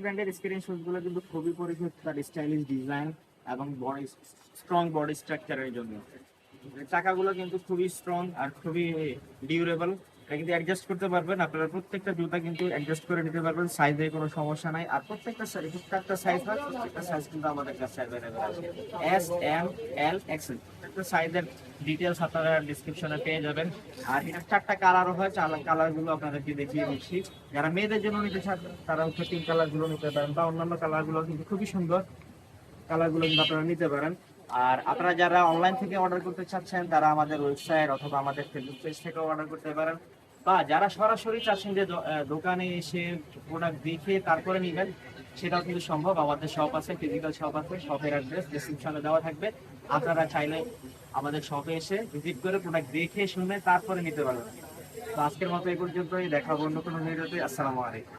ব্র্যান্ডের skating shoes কিন্তু খুবই স্টাইলিশ ডিজাইন এবং বডি স্ট্রং বডি স্ট্রাকচারের জন্য। কিন্তু খুবই স্ট্রং আর খুবই ডিউরেবল কিন্তু অ্যাডজাস্ট করতে পারবেন। আপনারা প্রত্যেকটা জুতা কিন্তু অ্যাডজাস্ট করে নিতে পারবেন। সাইজে কোনো সমস্যা নাই। আর প্রত্যেকটা প্রত্যেকটা সাইজ হয় প্রত্যেকটা সাইজ কিন্তু আমাদের কাছে এস এম এল সাইজের ডিটেলস আপনারা ডিসক্রিপশনে পেয়ে যাবেন। আর এটা চারটা কালারও হয় চার কালারগুলো আপনাদেরকে দেখিয়ে দিচ্ছি। যারা মেয়েদের জন্য নিতে চান তারা হচ্ছে পিঙ্ক কালারগুলো নিতে পারেন বা অন্যান্য কালারগুলো কিন্তু খুবই সুন্দর কালারগুলো কিন্তু আপনারা নিতে পারেন। আর আপনারা যারা অনলাইন থেকে অর্ডার করতে চাচ্ছেন, তারা আমাদের ওয়েবসাইট অথবা আমাদের ফেসবুক পেজ থেকে অর্ডার করতে পারেন। বা যারা সরাসরি চাচ্ছেন যে দোকানে এসে প্রোডাক্ট দেখে তারপরে নেবেন সেটাও কিন্তু সম্ভব। আমাদের শপ আছে ফিজিক্যাল শপ আছে শপের অ্যাড্রেস ডিসক্রিপশনে দেওয়া থাকবে। আপনারা চাইলে আমাদের শপে এসে ভিজিট করে প্রোডাক্ট দেখে শুনে তারপরে নিতে পারবেন। তো আজকের মতো এই পর্যন্তই। দেখাবো অন্য কোনো ভিডিওতে আসসালামু আলাইকুম।